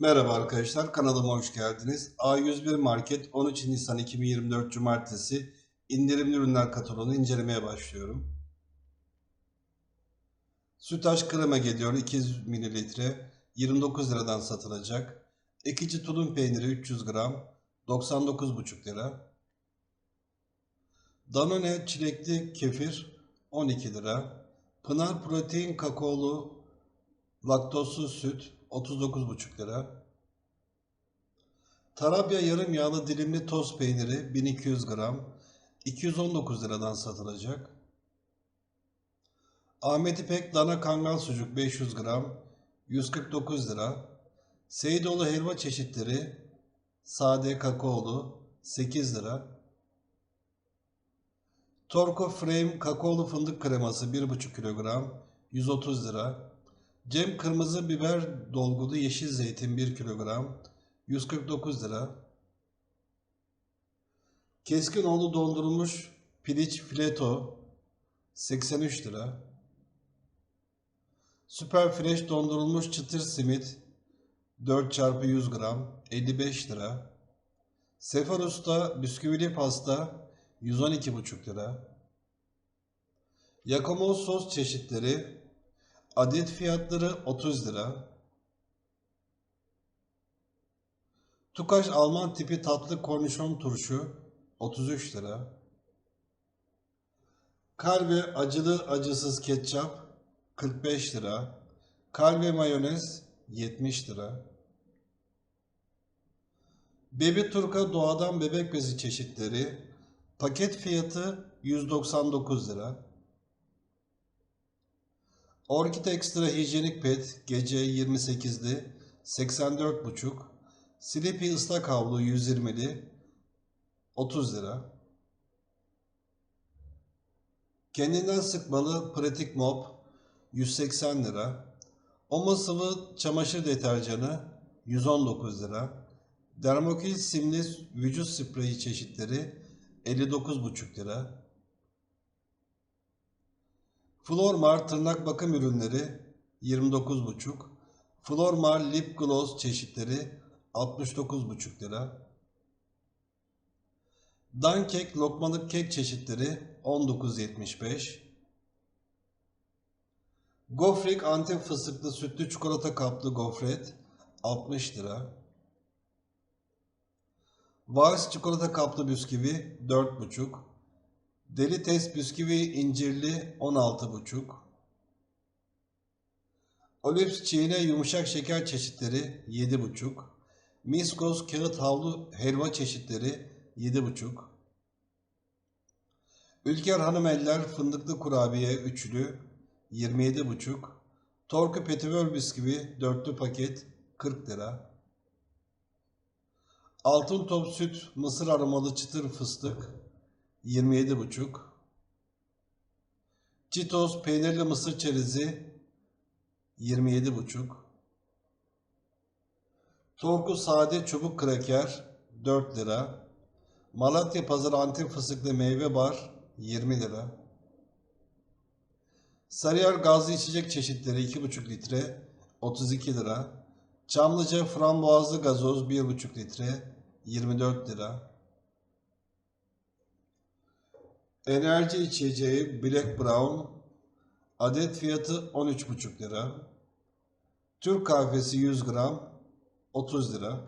Merhaba arkadaşlar, kanalıma hoş geldiniz. A101 Market 13 Nisan 2024 Cumartesi indirimli ürünler kataloğunu incelemeye başlıyorum. Sütaş krema geliyor 200 ml 29 liradan satılacak. Ekici tulum peyniri 300 gram 99,5 lira. Danone çilekli kefir 12 lira. Pınar protein kakaolu laktozsuz süt 39,5 lira. Tarabya yarım yağlı dilimli toz peyniri 1200 gram 219 liradan satılacak. Ahmet İpek dana kangal sucuk 500 gram 149 lira. Seyidoğlu helva çeşitleri sade kakaolu 8 lira. Torco Frame kakaolu fındık kreması 1,5 kilogram 130 lira. Cem kırmızı biber dolgulu yeşil zeytin 1 kilogram 149 lira. Keskinoğlu dondurulmuş piliç fileto 83 lira. Süper fresh dondurulmuş çıtır simit 4 çarpı 100 gram 55 lira. Sefer Usta bisküvili pasta 112,5 lira. Yakomoz sos çeşitleri adet fiyatları 30 lira. Tukaş Alman tipi tatlı kornişon turşu 33 lira. Kalbe acılı acısız ketçap 45 lira. Kalbe mayonez 70 lira. Bebi Turka doğadan bebek bezi çeşitleri paket fiyatı 199 lira. Orkid Extra hijyenik pet gece 28'li 84,5 Sleepy ıslak havlu 120'li 30 lira. Kendinden sıkmalı pratik mop 180 lira. Omo sıvı çamaşır deterjanı 119 lira. Dermokil simli vücut spreyi çeşitleri 59,5 lira. Flormar tırnak bakım ürünleri 29,5. Flormar lip gloss çeşitleri 69,5 lira. Dankek lokmalık kek çeşitleri 19,75. Gofrik Antep fıstıklı sütlü çikolata kaplı gofret 60 lira. Vars çikolata kaplı bisküvi 4,5. Deli test bisküvi incirli 16,5. Olips çiğne yumuşak şeker çeşitleri 7,5. Miskos kağıt havlu helva çeşitleri 7,5. Ülker Hanımeller fındıklı kurabiye üçlü 27,5. Torku Petivör bisküvi dörtlü paket 40 lira. Altın top süt mısır aromalı çıtır fıstık 27,5. Cheetos peynirli mısır çerezi 27,5. Torku sade çubuk kraker 4 lira. Malatya Pazarı Antep fıstıklı meyve bar 20 lira. Sarıyer gazlı içecek çeşitleri 2,5 litre 32 lira. Çamlıca frambuazlı gazoz 1,5 litre 24 lira. Enerji içeceği Black Brown adet fiyatı 13,5 lira. Türk kahvesi 100 gram 30 lira.